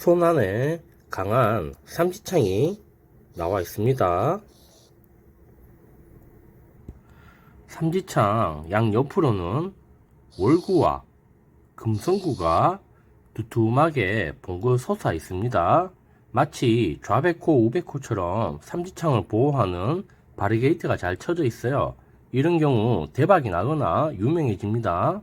손 안에 강한 삼지창이 나와 있습니다. 삼지창 양 옆으로는 월구와 금성구가 두툼하게 봉긋 솟아 있습니다. 마치 좌백호, 우백호처럼 삼지창을 보호하는 바리게이트가 잘 쳐져 있어요. 이런 경우 대박이 나거나 유명해집니다.